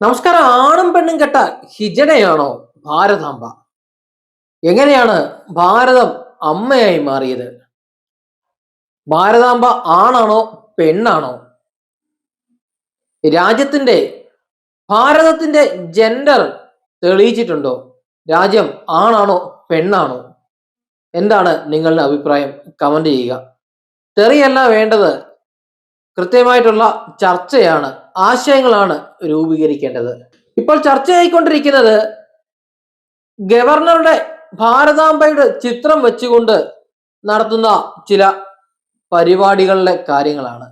നമസ്കാരം. ആണും പെണ്ണും കെട്ട ഹിജടയാണോ ഭാരതാംബ. എങ്ങനെയാണ് ഭാരതം അമ്മയായി മാറിയത്? ഭാരതാംബ ആണാണോ പെണ്ണാണോ? രാജ്യത്തിന്റെ ഭാരതത്തിന്റെ ജെൻഡർ തെളിയിച്ചിട്ടുണ്ടോ? രാജ്യം ആണാണോ പെണ്ണാണോ? എന്താണ് നിങ്ങളുടെ അഭിപ്രായം? കമന്റ് ചെയ്യുക. തെറിയല്ല വേണ്ടത്. കൃത്യമായിട്ടുള്ള ചർച്ചയാണ് ആശയങ്ങളാണ് രൂപീകരിക്കേണ്ടത്. ഇപ്പോൾ ചർച്ചയായിക്കൊണ്ടിരിക്കുന്നത് ഗവർണറുടെ ഭാരതാംബയുടെ ചിത്രം വെച്ചുകൊണ്ട് നടത്തുന്ന ചില പരിപാടികളിലെ കാര്യങ്ങളാണ്.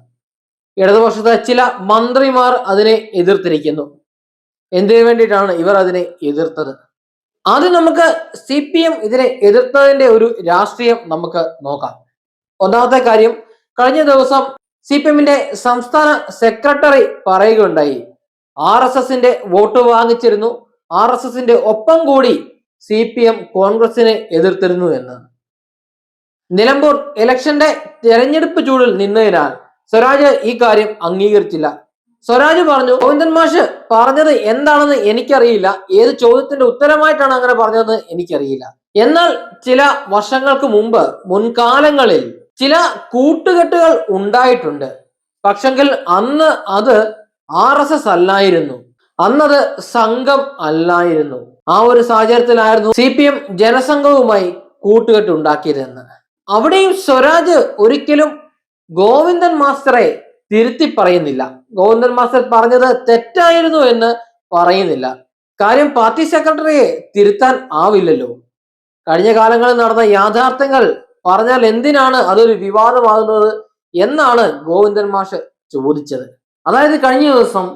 ഇടതുപക്ഷത്തെ ചില മന്ത്രിമാർ അതിനെ എതിർത്തിരിക്കുന്നു. എന്തിനു വേണ്ടിയിട്ടാണ് ഇവർ അതിനെ എതിർത്തത്? ആദ്യം നമുക്ക് സി പി എം ഇതിനെ എതിർത്തതിന്റെ ഒരു രാഷ്ട്രീയം നമുക്ക് നോക്കാം. ഒന്നാമത്തെ കാര്യം കഴിഞ്ഞ ദിവസം സി പി എമ്മിന്റെ സംസ്ഥാന സെക്രട്ടറി പറയുകയുണ്ടായി. ആർ എസ് എസിന്റെ വോട്ട് വാങ്ങിച്ചിരുന്നു. ആർ എസ് എസിന്റെ ഒപ്പം കൂടി സി പി എം കോൺഗ്രസിനെ എതിർത്തിരുന്നു എന്ന്. നിലമ്പൂർ ഇലക്ഷന്റെ തെരഞ്ഞെടുപ്പ് ചൂടിൽ നിന്നതിനാൽ സ്വരാജ് ഈ കാര്യം അംഗീകരിച്ചില്ല. സ്വരാജ് പറഞ്ഞു ഗോവിന്ദൻ മാഷ് പറഞ്ഞത് എന്താണെന്ന് എനിക്കറിയില്ല. ഏത് ചോദ്യത്തിന്റെ ഉത്തരമായിട്ടാണ് അങ്ങനെ പറഞ്ഞതെന്ന് എനിക്കറിയില്ല. എന്നാൽ ചില വർഷങ്ങൾക്ക് മുമ്പ് മുൻകാലങ്ങളിൽ ചില കൂട്ടുകെട്ടുകൾ ഉണ്ടായിട്ടുണ്ട്. പക്ഷെങ്കിൽ അന്ന് അത് ആർ എസ് എസ് അല്ലായിരുന്നു. അന്നത് സംഘം അല്ലായിരുന്നു. ആ ഒരു സാഹചര്യത്തിലായിരുന്നു സി പി എം ജനസംഘവുമായി കൂട്ടുകെട്ട് ഉണ്ടാക്കിയതെന്ന്. അവിടെയും സ്വരാജ് ഒരിക്കലും ഗോവിന്ദൻ മാസ്റ്ററെ തിരുത്തി പറയുന്നില്ല. ഗോവിന്ദൻ മാസ്റ്റർ പറഞ്ഞത് തെറ്റായിരുന്നു എന്ന് പറയുന്നില്ല. കാര്യം പാർട്ടി സെക്രട്ടറിയെ തിരുത്താൻ ആവില്ലല്ലോ. കഴിഞ്ഞ കാലങ്ങളിൽ നടന്ന യാഥാർത്ഥ്യങ്ങൾ പറഞ്ഞാൽ എന്തിനാണ് അതൊരു വിവാദമാകുന്നത് എന്നാണ് ഗോവിന്ദൻ മാഷ് ചോദിച്ചത്. അതായത് കഴിഞ്ഞ ദിവസം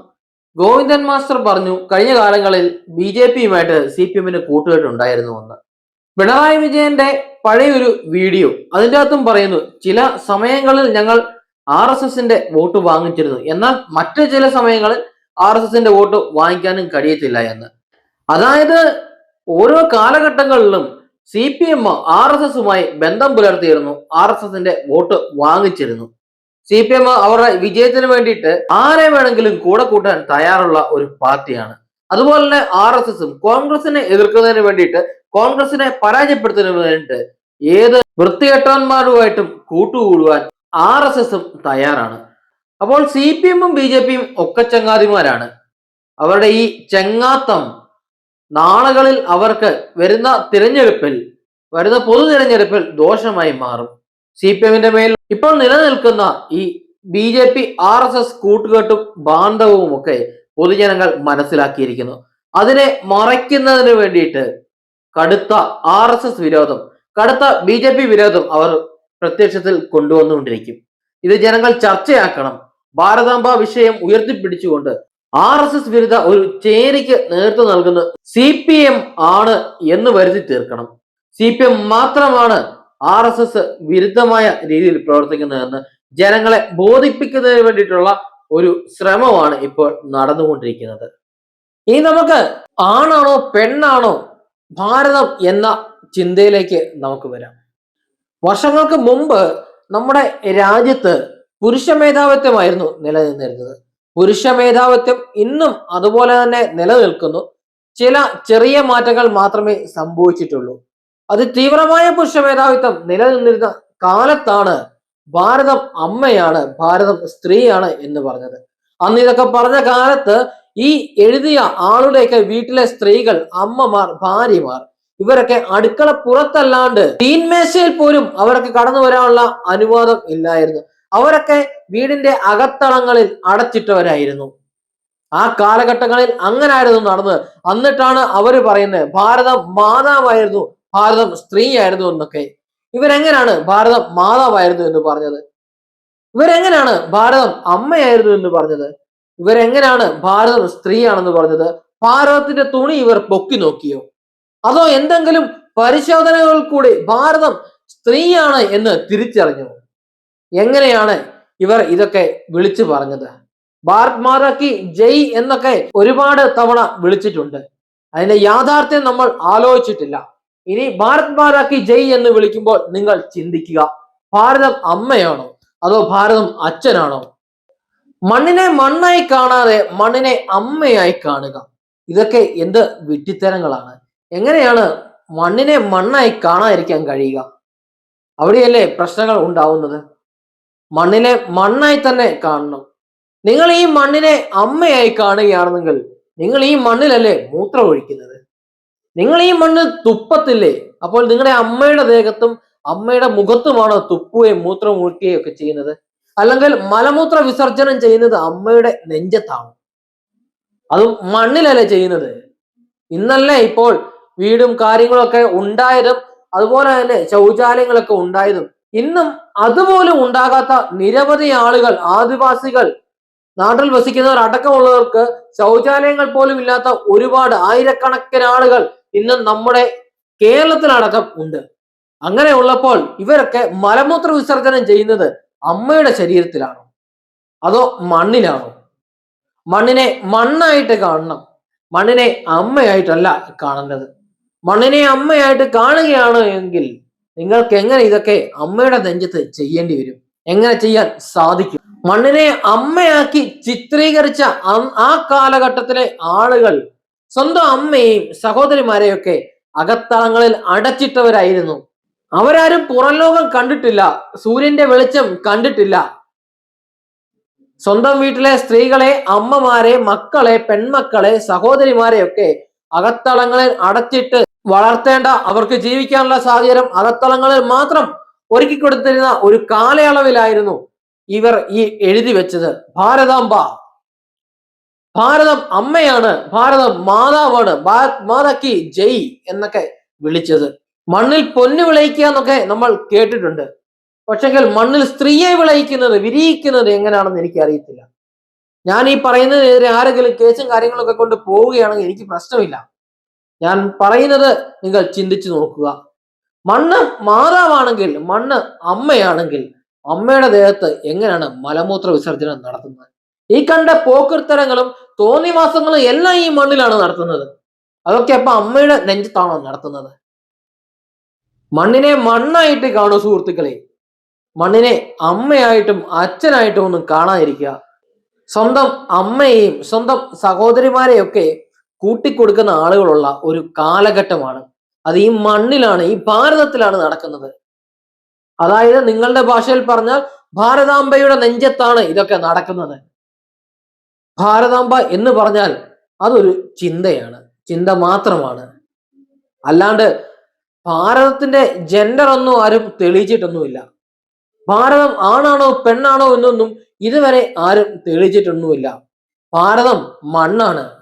ഗോവിന്ദൻ മാസ്റ്റർ പറഞ്ഞു കഴിഞ്ഞ കാലങ്ങളിൽ ബി ജെ പിയുമായിട്ട് സി പി എമ്മിന് കൂട്ടുകെട്ടുണ്ടായിരുന്നു എന്ന്. പിണറായി വിജയന്റെ പഴയൊരു വീഡിയോ അതിന്റെ അകത്തും പറയുന്നു ചില സമയങ്ങളിൽ ഞങ്ങൾ ആർ എസ് എസിന്റെ വോട്ട് വാങ്ങിച്ചിരുന്നു എന്നാൽ മറ്റു ചില സമയങ്ങളിൽ ആർ എസ് എസിന്റെ വോട്ട് വാങ്ങിക്കാനും കഴിയത്തില്ല എന്ന്. അതായത് ഓരോ കാലഘട്ടങ്ങളിലും C P M R S എസുമായി ബന്ധം പുലർത്തിയിരുന്നു. ആർ എസ് എസിന്റെ വോട്ട് വാങ്ങിച്ചിരുന്നു. സി പി എം അവരുടെ വിജയത്തിന് വേണ്ടിയിട്ട് ആരെ വേണമെങ്കിലും കൂടെ കൂട്ടാൻ തയ്യാറുള്ള ഒരു പാർട്ടിയാണ്. അതുപോലെ തന്നെ ആർ എസ് എസും കോൺഗ്രസിനെ എതിർക്കുന്നതിന് വേണ്ടിയിട്ട് കോൺഗ്രസിനെ പരാജയപ്പെടുത്തുന്നതിന് വേണ്ടിയിട്ട് ഏത് വൃത്തികെട്ടവന്മാരുമായിട്ടും കൂട്ടുകൂടുവാൻ ആർ എസ് എസും തയ്യാറാണ്. അപ്പോൾ സി പി എമ്മും ബി ജെ പിയും ഒക്കെ ചങ്ങാതിമാരാണ്. അവരുടെ ഈ ചെങ്ങാത്തം നാളുകളിൽ അവർക്ക് വരുന്ന തിരഞ്ഞെടുപ്പിൽ വരുന്ന പൊതു തിരഞ്ഞെടുപ്പിൽ ദോഷമായി മാറും. സി പി എമ്മിന്റെ മേൽ ഇപ്പോൾ നിലനിൽക്കുന്ന ഈ B J P R S S കൂട്ടുകെട്ടും ബാന്ധവവും ഒക്കെ പൊതുജനങ്ങൾ മനസ്സിലാക്കിയിരിക്കുന്നു. അതിനെ മറയ്ക്കുന്നതിന് വേണ്ടിയിട്ട് കടുത്ത ആർ എസ് എസ് വിരോധം കടുത്ത ബി ജെ പി വിരോധം അവർ പ്രത്യക്ഷത്തിൽ കൊണ്ടുവന്നുകൊണ്ടിരിക്കും. ഇത് ജനങ്ങൾ ചർച്ചയാക്കണം. ഭാരതാംബ വിഷയം ഉയർത്തിപ്പിടിച്ചുകൊണ്ട് ആർ എസ് എസ് വിരുദ്ധ ഒരു ചേരിക്ക് നേതൃത്വം നൽകുന്ന സി പി എം ആണ് എന്ന് വരുത്തി തീർക്കണം. സി പി എം മാത്രമാണ് ആർ എസ് എസ് വിരുദ്ധമായ രീതിയിൽ പ്രവർത്തിക്കുന്നതെന്ന് ജനങ്ങളെ ബോധിപ്പിക്കുന്നതിന് വേണ്ടിയിട്ടുള്ള ഒരു ശ്രമമാണ് ഇപ്പോൾ നടന്നുകൊണ്ടിരിക്കുന്നത്. ഇനി നമുക്ക് ആണാണോ പെണ്ണാണോ ഭാരതം എന്ന ചിന്തയിലേക്ക് നമുക്ക് വരാം. വർഷങ്ങൾക്ക് മുമ്പ് നമ്മുടെ രാജ്യത്ത് പുരുഷ മേധാവിത്വമായിരുന്നു നിലനിന്നിരുന്നത്. പുരുഷ മേധാവിത്വം ഇന്നും അതുപോലെ തന്നെ നിലനിൽക്കുന്നു. ചില ചെറിയ മാറ്റങ്ങൾ മാത്രമേ സംഭവിച്ചിട്ടുള്ളൂ. അത് തീവ്രമായ പുരുഷ മേധാവിത്വം നിലനിന്നിരുന്ന കാലത്താണ് ഭാരതം അമ്മയാണ് ഭാരതം സ്ത്രീയാണ് എന്ന് പറഞ്ഞത്. അന്ന് ഇതൊക്കെ പറഞ്ഞ കാലത്ത് ഈ എഴുതിയ ആളുടെയൊക്കെ വീട്ടിലെ സ്ത്രീകൾ അമ്മമാർ ഭാര്യമാർ ഇവരൊക്കെ അടുക്കള പുറത്തല്ലാണ്ട് തീൻമേശയിൽ പോലും അവരൊക്കെ കടന്നു വരാനുള്ള അനുവാദം ഇല്ലായിരുന്നു. അവരൊക്കെ വീടിന്റെ അകത്തളങ്ങളിൽ അടച്ചിട്ടവരായിരുന്നു. ആ കാലഘട്ടങ്ങളിൽ അങ്ങനായിരുന്നു നടന്നത്. എന്നിട്ടാണ് അവർ പറയുന്നത് ഭാരതം മാതാവായിരുന്നു ഭാരതം സ്ത്രീയായിരുന്നു എന്നൊക്കെ. ഇവരെങ്ങനെയാണ് ഭാരതം മാതാവായിരുന്നു എന്ന് പറഞ്ഞത്? ഇവരെങ്ങനെയാണ് ഭാരതം അമ്മയായിരുന്നു എന്ന് പറഞ്ഞത്? ഇവരെങ്ങനെയാണ് ഭാരതം സ്ത്രീയാണെന്ന് പറഞ്ഞത്? ഭാരതത്തിന്റെ തുണി ഇവർ പൊക്കി നോക്കിയോ? അതോ എന്തെങ്കിലും പരിശോധനകൾ കൂടി ഭാരതം സ്ത്രീയാണ് എന്ന് തിരിച്ചറിഞ്ഞു? എങ്ങനെയാണ് ഇവർ ഇതൊക്കെ വിളിച്ചു പറഞ്ഞത്? ഭാരത് മാതാക്കി ജയ് എന്നൊക്കെ ഒരുപാട് തവണ വിളിച്ചിട്ടുണ്ട്. അതിന്റെ യാഥാർത്ഥ്യം നമ്മൾ ആലോചിച്ചിട്ടില്ല. ഇനി ഭാരത് മാതാക്കി ജയ് എന്ന് വിളിക്കുമ്പോൾ നിങ്ങൾ ചിന്തിക്കുക ഭാരതം അമ്മയാണോ അതോ ഭാരതം അച്ഛനാണോ? മണ്ണിനെ മണ്ണായി കാണാതെ മണ്ണിനെ അമ്മയായി കാണുക ഇതൊക്കെ എന്ത് വിട്ടിത്തരങ്ങളാണ് എങ്ങനെയാണ് മണ്ണിനെ മണ്ണായി കാണാതിരിക്കാൻ കഴിയുക? അവിടെയല്ലേ പ്രശ്നങ്ങൾ ഉണ്ടാവുന്നത്? മണ്ണിനെ മണ്ണായി തന്നെ കാണണം. നിങ്ങൾ ഈ മണ്ണിനെ അമ്മയായി കാണുകയാണെന്നെങ്കിൽ നിങ്ങൾ ഈ മണ്ണിലല്ലേ മൂത്രം ഒഴിക്കുന്നത്? നിങ്ങൾ ഈ മണ്ണ് തുപ്പത്തില്ലേ? അപ്പോൾ നിങ്ങളുടെ അമ്മയുടെ ദേഹത്തും അമ്മയുടെ മുഖത്തുമാണ് തുപ്പുകയും മൂത്രം ഒഴിക്കുകയും ഒക്കെ ചെയ്യുന്നത്? അല്ലെങ്കിൽ മലമൂത്ര വിസർജനം ചെയ്യുന്നത് അമ്മയുടെ നെഞ്ചത്താണ്. അതും മണ്ണിലല്ലേ ചെയ്യുന്നത്? ഇന്നല്ലേ ഇപ്പോൾ വീടും കാര്യങ്ങളൊക്കെ ഉണ്ടായതും അതുപോലെ തന്നെ ശൗചാലയങ്ങളൊക്കെ ഉണ്ടായതും ഇന്നും അതുപോലും ഉണ്ടാകാത്ത നിരവധി ആളുകൾ ആദിവാസികൾ നാട്ടിൽ വസിക്കുന്നവർ അടക്കമുള്ളവർക്ക് ശൗചാലയങ്ങൾ പോലും ഇല്ലാത്ത ഒരുപാട് ആയിരക്കണക്കിന് ആളുകൾ ഇന്ന് നമ്മുടെ കേരളത്തിലടക്കം ഉണ്ട്. അങ്ങനെ ഉള്ളപ്പോൾ ഇവരൊക്കെ മലമൂത്ര വിസർജനം ചെയ്യുന്നത് അമ്മയുടെ ശരീരത്തിലാണോ? അതോ മണ്ണിലാണോ? മണ്ണിനെ മണ്ണായിട്ട് കാണണം. മണ്ണിനെ അമ്മയായിട്ടല്ല കാണേണ്ടത് മണ്ണിനെ അമ്മയായിട്ട് കാണുകയാണ് എങ്കിൽ നിങ്ങൾക്ക് എങ്ങനെ ഇതൊക്കെ അമ്മയുടെ നെഞ്ചത്ത് ചെയ്യേണ്ടി വരും? എങ്ങനെ ചെയ്യാൻ സാധിക്കും? മണ്ണിനെ അമ്മയാക്കി ചിത്രീകരിച്ച ആ കാലഘട്ടത്തിലെ ആളുകൾ സ്വന്തം അമ്മയെയും സഹോദരിമാരെയൊക്കെ അകത്തളങ്ങളിൽ അടച്ചിട്ടവരായിരുന്നു. അവരാരും പുറം ലോകം കണ്ടിട്ടില്ല സൂര്യന്റെ വെളിച്ചം കണ്ടിട്ടില്ല. സ്വന്തം വീട്ടിലെ സ്ത്രീകളെ അമ്മമാരെ മക്കളെ പെൺമക്കളെ സഹോദരിമാരെയൊക്കെ അകത്തളങ്ങളിൽ അടച്ചിട്ട് വളർത്തേണ്ട അവർക്ക് ജീവിക്കാനുള്ള സാഹചര്യം അകത്തളങ്ങളിൽ മാത്രം ഒരുക്കി കൊടുത്തിരുന്ന ഒരു കാലയളവിലായിരുന്നു ഇവർ ഈ എഴുതി വെച്ചത്. ഭാരതാംബ ഭാരതം അമ്മയാണ് ഭാരതം മാതാവാണ് ഭാരത് മാതാക്കി ജയ് എന്നൊക്കെ വിളിച്ചത്. മണ്ണിൽ പൊന്നു വിളയിക്കുക എന്നൊക്കെ നമ്മൾ കേട്ടിട്ടുണ്ട്. പക്ഷെങ്കിൽ മണ്ണിൽ സ്ത്രീയെ വിളയിക്കുന്നത് വിരിയിക്കുന്നത് എങ്ങനെയാണെന്ന് എനിക്ക് അറിയത്തില്ല ഞാൻ ഈ പറയുന്നതിനെതിരെ ആരെങ്കിലും കേസും കാര്യങ്ങളൊക്കെ കൊണ്ട് പോവുകയാണെങ്കിൽ എനിക്ക് പ്രശ്നമില്ല. ഞാൻ പറയുന്നത് നിങ്ങൾ ചിന്തിച്ചു നോക്കുക. മണ്ണ് മാതാവാണെങ്കിൽ മണ്ണ് അമ്മയാണെങ്കിൽ അമ്മയുടെ ദേഹത്ത് എങ്ങനെയാണ് മലമൂത്ര വിസർജനം നടത്തുന്നത്? ഈ കണ്ട പോക്കൃത്തരങ്ങളും തോന്നിവാസങ്ങളും എല്ലാം ഈ മണ്ണിലാണ് നടത്തുന്നത്. അതൊക്കെ അപ്പൊ അമ്മയുടെ നെഞ്ചത്താണോ നടത്തുന്നത്. മണ്ണിനെ മണ്ണായിട്ട് കാണൂ സുഹൃത്തുക്കളെ. മണ്ണിനെ അമ്മയായിട്ടും അച്ഛനായിട്ടും ഒന്നും കാണാതിരിക്കുക. സ്വന്തം അമ്മയെയും സ്വന്തം സഹോദരിമാരെയൊക്കെ കൂട്ടിക്കൊടുക്കുന്ന ആളുകളുള്ള ഒരു കാലഘട്ടമാണ്. അത് ഈ മണ്ണിലാണ് ഈ ഭാരതത്തിലാണ് നടക്കുന്നത്. അതായത് നിങ്ങളുടെ ഭാഷയിൽ പറഞ്ഞാൽ ഭാരതാംബയുടെ നെഞ്ചത്താണ് ഇതൊക്കെ നടക്കുന്നത്. ഭാരതാംബ എന്ന് പറഞ്ഞാൽ അതൊരു ചിന്തയാണ്. ചിന്ത മാത്രമാണ്. അല്ലാണ്ട് ഭാരതത്തിന്റെ ജെൻഡർ ഒന്നും ആരും തെളിയിച്ചിട്ടൊന്നുമില്ല. ഭാരതം ആണാണോ പെണ്ണാണോ എന്നൊന്നും ഇതുവരെ ആരും തെളിയിച്ചിട്ടൊന്നുമില്ല. ഭാരതം മണ്ണാണ്.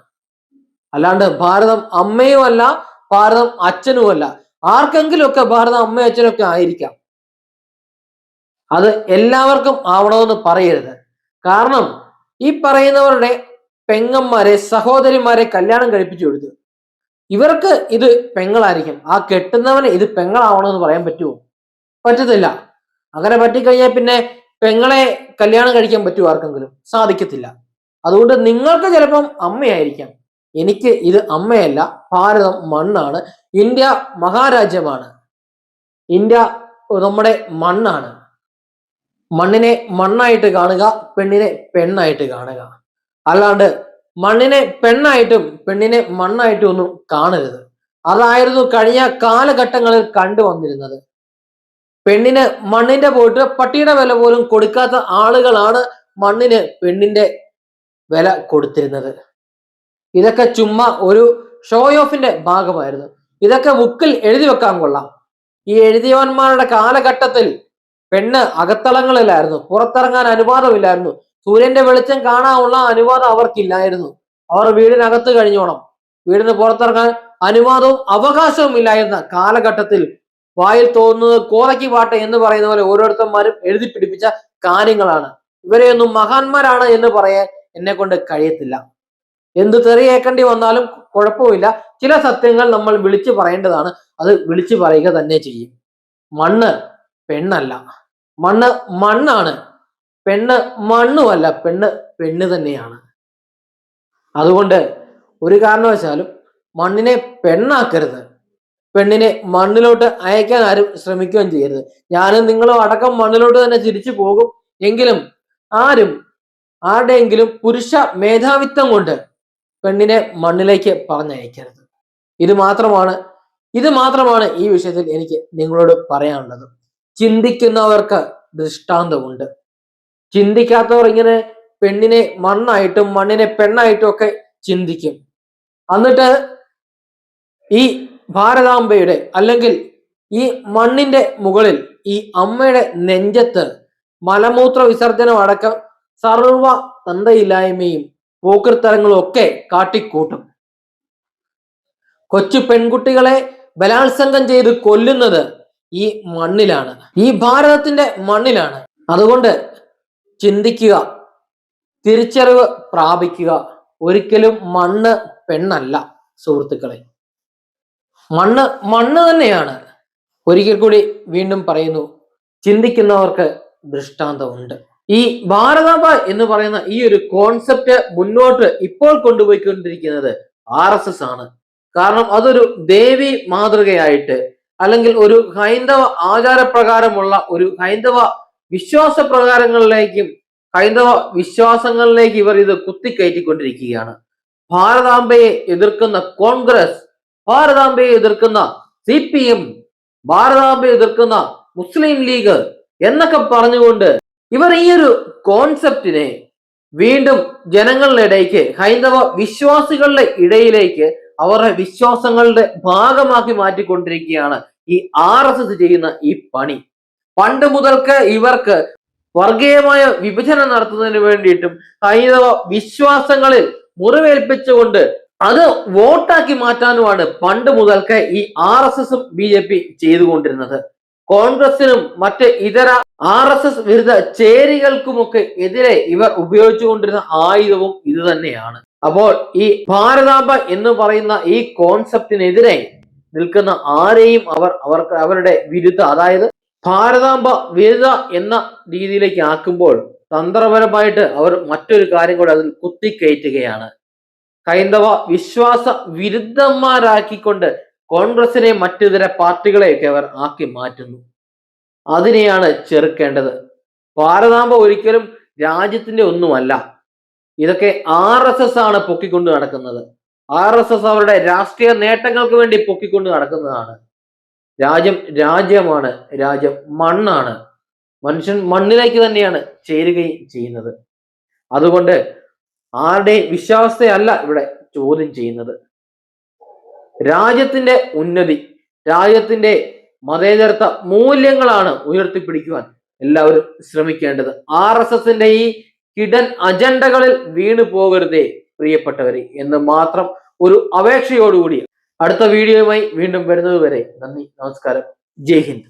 അല്ലാണ്ട് ഭാരതം അമ്മയും അല്ല ഭാരതം അച്ഛനും അല്ല ആർക്കെങ്കിലുമൊക്കെ ഭാരതം അമ്മയും അച്ഛനൊക്കെ ആയിരിക്കാം. അത് എല്ലാവർക്കും ആവണമെന്ന് പറയരുത്. കാരണം ഈ പറയുന്നവരുടെ പെങ്ങന്മാരെ സഹോദരിമാരെ കല്യാണം കഴിപ്പിച്ചു കൊടുത്തു ഇവർക്ക് ഇത് പെങ്ങളായിരിക്കും. ആ കെട്ടുന്നവന് ഇത് പെങ്ങളാവണമെന്ന് പറയാൻ പറ്റുമോ? പറ്റത്തില്ല. അങ്ങനെ പറ്റിക്കഴിഞ്ഞാൽ പിന്നെ പെങ്ങളെ കല്യാണം കഴിക്കാൻ പറ്റുമോ ആർക്കെങ്കിലും? സാധിക്കത്തില്ല. അതുകൊണ്ട് നിങ്ങൾക്ക് ചിലപ്പം അമ്മയായിരിക്കാം. എനിക്ക് ഇത് അമ്മയല്ല ഭാരതം മണ്ണാണ്. ഇന്ത്യ മഹാരാജ്യമാണ്. ഇന്ത്യ നമ്മുടെ മണ്ണാണ്. മണ്ണിനെ മണ്ണായിട്ട് കാണുക പെണ്ണിനെ പെണ്ണായിട്ട് കാണുക. അല്ലാണ്ട് മണ്ണിനെ പെണ്ണായിട്ടും പെണ്ണിനെ മണ്ണായിട്ടും ഒന്നും കാണരുത്. അതായിരുന്നു കഴിഞ്ഞ കാലഘട്ടങ്ങളിൽ കണ്ടുവന്നിരുന്നത് പെണ്ണിന് മണ്ണിന്റെ പോയിട്ട് പട്ടിയുടെ വില പോലും കൊടുക്കാത്ത ആളുകളാണ് മണ്ണിന് പെണ്ണിന്റെ വില കൊടുത്തിരുന്നത്. ഇതൊക്കെ ചുമ്മാ ഒരു ഷോ ഓഫിന്റെ ഭാഗമായിരുന്നു. ഇതൊക്കെ ബുക്കിൽ എഴുതി വെക്കാൻ കൊള്ളാം. ഈ എഴുതിയവന്മാരുടെ കാലഘട്ടത്തിൽ പെണ്ണ് അകത്തളങ്ങളിലായിരുന്നു. പുറത്തിറങ്ങാൻ അനുവാദമില്ലായിരുന്നു. സൂര്യന്റെ വെളിച്ചം കാണാനുള്ള അനുവാദം അവർക്കില്ലായിരുന്നു. അവർ വീടിനകത്ത് കഴിഞ്ഞോണം. വീടിന് പുറത്തിറങ്ങാൻ അനുവാദവും അവകാശവും ഇല്ലായിരുന്ന കാലഘട്ടത്തിൽ വായിൽ തോന്നുന്നത് കോറയ്ക്ക് പാട്ട് എന്ന് പറയുന്ന പോലെ ഓരോരുത്തന്മാരും എഴുതി പിടിപ്പിച്ച കാര്യങ്ങളാണ്. ഇവരെയൊന്നും മഹാന്മാരാണ് എന്ന് പറയാൻ എന്നെ കൊണ്ട് കഴിയത്തില്ല. എന്ത് തെറിയേക്കേണ്ടി വന്നാലും കുഴപ്പമില്ല. ചില സത്യങ്ങൾ നമ്മൾ വിളിച്ചു പറയേണ്ടതാണ്. അത് വിളിച്ചു പറയുക തന്നെ ചെയ്യും. മണ്ണ് പെണ്ണല്ല. മണ്ണ് മണ്ണാണ്. പെണ്ണ് മണ്ണുമല്ല. പെണ്ണ് പെണ്ണ് തന്നെയാണ്. അതുകൊണ്ട് ഒരു കാരണവശാലും മണ്ണിനെ പെണ്ണാക്കരുത്. പെണ്ണിനെ മണ്ണിലോട്ട് അയക്കാൻ ആരും ശ്രമിക്കുകയും ചെയ്യരുത്. ഞാനും നിങ്ങളും അടക്കം മണ്ണിലോട്ട് തന്നെ തിരിച്ചു പോകും. എങ്കിലും ആരും ആരുടെയെങ്കിലും പുരുഷ മേധാവിത്വം കൊണ്ട് പെണ്ണിനെ മണ്ണിലേക്ക് പറഞ്ഞയക്കരുത്. ഇത് മാത്രമാണ് ഇത് മാത്രമാണ് ഈ വിഷയത്തിൽ എനിക്ക് നിങ്ങളോട് പറയാനുള്ളത്. ചിന്തിക്കുന്നവർക്ക് ദൃഷ്ടാന്തമുണ്ട്. ചിന്തിക്കാത്തവർ ഇങ്ങനെ പെണ്ണിനെ മണ്ണായിട്ടും മണ്ണിനെ പെണ്ണായിട്ടും ഒക്കെ ചിന്തിക്കും. എന്നിട്ട് ഈ ഭാരതാംബയുടെ അല്ലെങ്കിൽ ഈ മണ്ണിന്റെ മുകളിൽ ഈ അമ്മയുടെ നെഞ്ചത്ത് മലമൂത്ര വിസർജനം അടക്കം സർവ തന്തയില്ലായ്മയും പോക്കൃത്തരങ്ങളും ഒക്കെ കാട്ടിക്കൂട്ടും. കൊച്ചു പെൺകുട്ടികളെ ബലാത്സംഗം ചെയ്ത് കൊല്ലുന്നത് ഈ മണ്ണിലാണ്. ഈ ഭാരതത്തിന്റെ മണ്ണിലാണ്. അതുകൊണ്ട് ചിന്തിക്കുക തിരിച്ചറിവ് പ്രാപിക്കുക. ഒരിക്കലും മണ്ണ് പെണ്ണല്ല സുഹൃത്തുക്കളെ. മണ്ണ് മണ്ണ് തന്നെയാണ്. ഒരിക്കൽ കൂടി വീണ്ടും പറയുന്നു ചിന്തിക്കുന്നവർക്ക് ദൃഷ്ടാന്തമുണ്ട്. ഈ ഭാരതാമ്പ എന്ന് പറയുന്ന ഈ ഒരു കോൺസെപ്റ്റ് മുന്നോട്ട് ഇപ്പോൾ കൊണ്ടുപോയിക്കൊണ്ടിരിക്കുന്നത് ആർ എസ് എസ് ആണ്. കാരണം അതൊരു ദേവി മാതൃകയായിട്ട് അല്ലെങ്കിൽ ഒരു ഹൈന്ദവ ആചാരപ്രകാരമുള്ള ഒരു ഹൈന്ദവ വിശ്വാസ പ്രകാരങ്ങളിലേക്കും ഹൈന്ദവ വിശ്വാസങ്ങളിലേക്ക് ഇവർ ഇത് കുത്തിക്കയറ്റിക്കൊണ്ടിരിക്കുകയാണ്. ഭാരതാംബയെ എതിർക്കുന്ന കോൺഗ്രസ് ഭാരതാംബയെ എതിർക്കുന്ന സി പി എം ഭാരതാംബയെ എതിർക്കുന്ന മുസ്ലിം ലീഗ് എന്നൊക്കെ പറഞ്ഞുകൊണ്ട് ഇവർ ഈ ഒരു കോൺസെപ്റ്റിനെ വീണ്ടും ജനങ്ങളുടെ ഇടയ്ക്ക് ഹൈന്ദവ വിശ്വാസികളുടെ ഇടയിലേക്ക് അവരുടെ വിശ്വാസങ്ങളുടെ ഭാഗമാക്കി മാറ്റിക്കൊണ്ടിരിക്കുകയാണ് ഈ ആർ എസ് എസ് ചെയ്യുന്ന ഈ പണി. പണ്ട് മുതൽക്ക് ഇവർക്ക് വർഗീയമായ വിഭജനം നടത്തുന്നതിന് വേണ്ടിയിട്ടും ഹൈന്ദവ വിശ്വാസങ്ങളിൽ മുറിവേൽപ്പിച്ചുകൊണ്ട് അത് വോട്ടാക്കി മാറ്റാനുമാണ് പണ്ട് മുതൽക്ക് ഈ ആർ എസ് എസും ബി ജെ പി ചെയ്തുകൊണ്ടിരുന്നത്. കോൺഗ്രസിനും മറ്റ് ഇതര ആർ എസ് എസ് വിരുദ്ധ ചേരികൾക്കുമൊക്കെ എതിരെ ഇവർ ഉപയോഗിച്ചുകൊണ്ടിരുന്ന ആയുധവും ഇത് തന്നെയാണ്. അപ്പോൾ ഈ ഭാരതാംബ എന്ന് പറയുന്ന ഈ കോൺസെപ്റ്റിനെതിരെ നിൽക്കുന്ന ആരെയും അവർ അവർക്ക് അവരുടെ വിരുദ്ധ അതായത് ഭാരതാംബ വിരുദ്ധ എന്ന രീതിയിലേക്ക് ആക്കുമ്പോൾ തന്ത്രപരമായിട്ട് അവർ മറ്റൊരു കാര്യം കൂടെ അതിൽ കുത്തിക്കയറ്റുകയാണ്. ഹൈന്ദവ വിശ്വാസ വിരുദ്ധന്മാരാക്കിക്കൊണ്ട് കോൺഗ്രസിനെ മറ്റിതര പാർട്ടികളെയൊക്കെ അവർ ആക്കി മാറ്റുന്നു. അതിനെയാണ് ചെറുക്കേണ്ടത്. ഭാരതാംബ ഒരിക്കലും രാജ്യത്തിന്റെ ഒന്നുമല്ല. ഇതൊക്കെ ആർ എസ് എസ് ആണ് പൊക്കിക്കൊണ്ട് നടക്കുന്നത്. ആർ എസ് എസ് അവരുടെ രാഷ്ട്രീയ നേട്ടങ്ങൾക്ക് വേണ്ടി പൊക്കിക്കൊണ്ട് നടക്കുന്നതാണ്. രാജ്യം രാജ്യമാണ്. രാജ്യം മണ്ണാണ്. മനുഷ്യൻ മണ്ണിലേക്ക് തന്നെയാണ് ചേരുകയും ചെയ്യുന്നത്. അതുകൊണ്ട് ആരുടെയും വിശ്വാസത്തെയല്ല ഇവിടെ ചോദ്യം ചെയ്യുന്നത്. രാജ്യത്തിന്റെ ഉന്നതി രാജ്യത്തിന്റെ മതേതരത്വ മൂല്യങ്ങളാണ് ഉയർത്തിപ്പിടിക്കുവാൻ എല്ലാവരും ശ്രമിക്കേണ്ടത്. ആർ എസ് എസിന്റെ ഈ കിടൻ അജണ്ടകളിൽ വീണു പോകരുതേ പ്രിയപ്പെട്ടവരെ എന്ന് മാത്രം ഒരു അപേക്ഷയോടുകൂടി അടുത്ത വീഡിയോയുമായി വീണ്ടും വരുന്നത് വരെ നന്ദി നമസ്കാരം ജയ് ഹിന്ദ്.